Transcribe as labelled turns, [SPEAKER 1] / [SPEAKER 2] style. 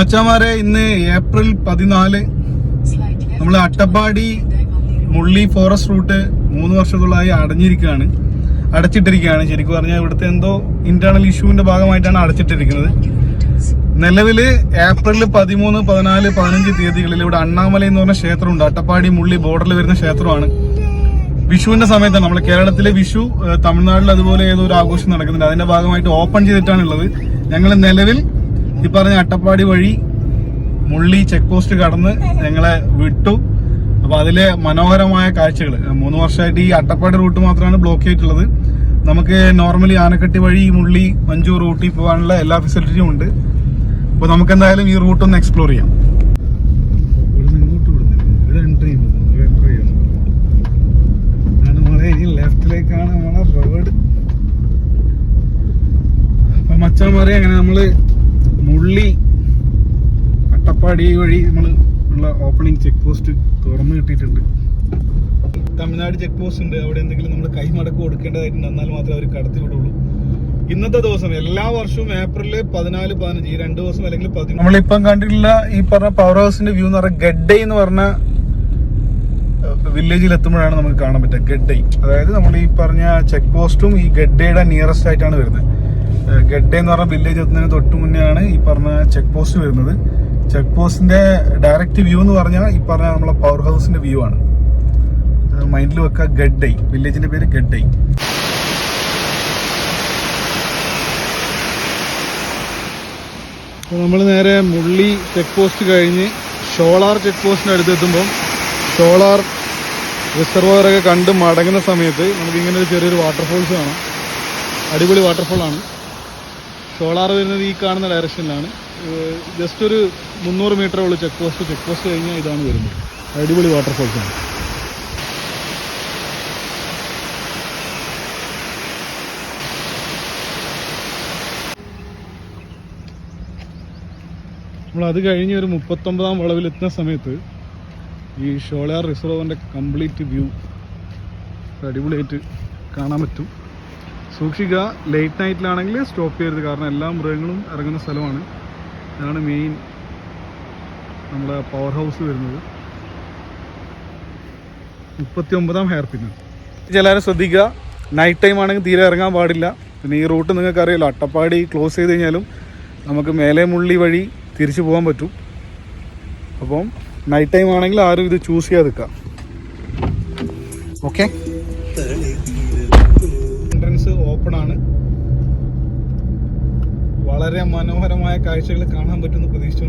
[SPEAKER 1] അച്ഛന്മാരെ ഇന്ന് ഏപ്രിൽ പതിനാല് നമ്മൾ അട്ടപ്പാടി മുള്ളി ഫോറസ്റ്റ് റൂട്ട് മൂന്ന് വർഷത്തോളമായി അടഞ്ഞിരിക്കുകയാണ് അടച്ചിട്ടിരിക്കുകയാണ്. ശരിക്കും പറഞ്ഞാൽ ഇവിടുത്തെ എന്തോ ഇന്റേണൽ ഇഷ്യൂവിന്റെ ഭാഗമായിട്ടാണ് അടച്ചിട്ടിരിക്കുന്നത്. നിലവിൽ ഏപ്രിൽ പതിമൂന്ന് പതിനാല് പതിനഞ്ച് തീയതികളിൽ ഇവിടെ അണ്ണാമല എന്ന് പറഞ്ഞ ക്ഷേത്രമുണ്ട്. അട്ടപ്പാടി മുള്ളി ബോർഡറിൽ വരുന്ന ക്ഷേത്രമാണ്. വിഷുവിന്റെ സമയത്താണ് നമ്മൾ കേരളത്തിലെ വിഷു തമിഴ്നാട്ടിൽ അതുപോലെ ഏതോ ഒരു ആഘോഷം നടക്കുന്നുണ്ട്. അതിന്റെ ഭാഗമായിട്ട് ഓപ്പൺ ചെയ്തിട്ടാണ് ഉള്ളത്. ഞങ്ങൾ നിലവിൽ ഈ പറഞ്ഞ അട്ടപ്പാടി വഴി മുള്ളി ചെക്ക് പോസ്റ്റ് കടന്ന് ഞങ്ങളെ വിട്ടു. അപ്പൊ അതിലെ മനോഹരമായ കാഴ്ചകൾ മൂന്ന് വർഷമായിട്ട് ഈ അട്ടപ്പാടി റൂട്ട് മാത്രമാണ് ബ്ലോക്ക് ചെയ്തിട്ടുള്ളത്. നമുക്ക് നോർമലി ആനക്കട്ടി വഴി മുള്ളി മഞ്ചൂർ റൂട്ടിൽ പോകാനുള്ള എല്ലാ ഫെസിലിറ്റിയും ഉണ്ട്. അപ്പൊ നമുക്ക് എന്തായാലും ഈ റൂട്ട് ഒന്ന് എക്സ്പ്ലോർ ചെയ്യാം. ലെഫ്റ്റിലേക്കാണ് നമ്മളെ റോഡ് അപ്പൊ മച്ചാന്മാരെ അങ്ങനെ നമ്മൾ മുള്ളി അട്ടപ്പാടി വഴി നമ്മൾ ഉള്ള ഓപ്പണിംഗ് ചെക്ക് പോസ്റ്റ് തുറന്നു കിട്ടിയിട്ടുണ്ട്. തമിഴ്നാട് ചെക്ക് പോസ്റ്റ് ഉണ്ട്. അവിടെ എന്തെങ്കിലും നമ്മൾ കൈമടക്ക് കൊടുക്കേണ്ടതായിട്ടുണ്ട്. എന്നാൽ മാത്രമേ അവർ കടത്തി വിടുള്ളൂ. ഇന്നത്തെ ദിവസം എല്ലാ വർഷവും ഏപ്രിൽ പതിനാല് പതിനഞ്ച് ഈ രണ്ട് ദിവസം അല്ലെങ്കിൽ നമ്മളിപ്പം കണ്ടിട്ടുള്ള ഈ പറഞ്ഞ പവർ ഹൗസിന്റെ വ്യൂ എന്ന് പറഞ്ഞ ഗഡ്ഡ എന്ന് പറഞ്ഞ വില്ലേജിൽ എത്തുമ്പോഴാണ് നമുക്ക് കാണാൻ പറ്റുക. ഗഡ്ഡൈ. അതായത് നമ്മൾ ഈ പറഞ്ഞ ചെക്ക് പോസ്റ്റും ഈ ഗഡ്ഡയുടെ നിയറസ്റ്റ് ആയിട്ടാണ് വരുന്നത്. ഗഡ്ഡ എന്ന് പറഞ്ഞ വില്ലേജ് എത്തുന്നതിന് തൊട്ട് മുന്നെയാണ് ഈ പറഞ്ഞ ചെക്ക് പോസ്റ്റ് വരുന്നത്. ചെക്ക് പോസ്റ്റിന്റെ ഡയറക്റ്റ് വ്യൂ എന്ന് പറഞ്ഞാൽ ഈ പറഞ്ഞ നമ്മളെ പവർ ഹൗസിന്റെ വ്യൂ ആണ്. മൈൻഡിൽ വെക്കുക ഗഡ്ഡൈ. വില്ലേജിന്റെ പേര് ഗഡ്ഡൈ. നമ്മൾ നേരെ മുള്ളി ചെക്ക് പോസ്റ്റ് കഴിഞ്ഞ് ഷോളാർ ചെക്ക് പോസ്റ്റിന് അടുത്തെത്തുമ്പം ഷോളാർ റിസർവോയർ ഒക്കെ കണ്ട് മടങ്ങുന്ന സമയത്ത് നമുക്ക് ഇങ്ങനെ ഒരു ചെറിയൊരു വാട്ടർഫോൾസ് കാണാം. അടിപൊളി വാട്ടർഫോളാണ് ഷോളാർ വരുന്നത് ഈ കാണുന്ന ഡയറക്ഷനിലാണ്. ജസ്റ്റ് ഒരു മുന്നൂറ് മീറ്റർ ഉള്ളൂ ചെക്ക് പോസ്റ്റ് ചെക്ക് പോസ്റ്റ് കഴിഞ്ഞാൽ ഇതാണ് വരുന്നത്. അടിപൊളി വാട്ടർഫോൾസ് ആണ്. നമ്മൾ അത് കഴിഞ്ഞ് ഒരു മുപ്പത്തൊമ്പതാം വളവിൽ എത്തുന്ന സമയത്ത് ഈ ഷോളയാർ റിസർവറിന്റെ കംപ്ലീറ്റ് വ്യൂ അടിപൊളിയായിട്ട് കാണാൻ പറ്റും. സൂക്ഷിക്കുക. ലേറ്റ് നൈറ്റിലാണെങ്കിൽ സ്റ്റോപ്പ് ചെയ്യരുത്. കാരണം എല്ലാ മൃഗങ്ങളും ഇറങ്ങുന്ന സ്ഥലമാണ്. അതാണ് മെയിൻ നമ്മുടെ പവർ ഹൗസ് വരുന്നത്. മുപ്പത്തി ഒമ്പതാം ഹെയർ പിന്നാണ് ചിലരെ ശ്രദ്ധിക്കുക. നൈറ്റ് ടൈം ആണെങ്കിൽ തീരെ ഇറങ്ങാൻ പാടില്ല. പിന്നെ ഈ റൂട്ട് നിങ്ങൾക്ക് അറിയാലോ അട്ടപ്പാടി ക്ലോസ് ചെയ്ത് കഴിഞ്ഞാലും നമുക്ക് മേലെ മുള്ളി വഴി തിരിച്ചു പോകാൻ പറ്റും. അപ്പം നൈറ്റ് ടൈം ആണെങ്കിൽ ആരും ഇത് ചൂസ് ചെയ്യാതെ നിൽക്കാം ഓക്കെ ഓപ്പൺ ആണ് വളരെ മനോഹരമായ കാഴ്ചകൾ കാണാൻ പറ്റുമെന്ന് പ്രതീക്ഷിച്ചുകൊണ്ട്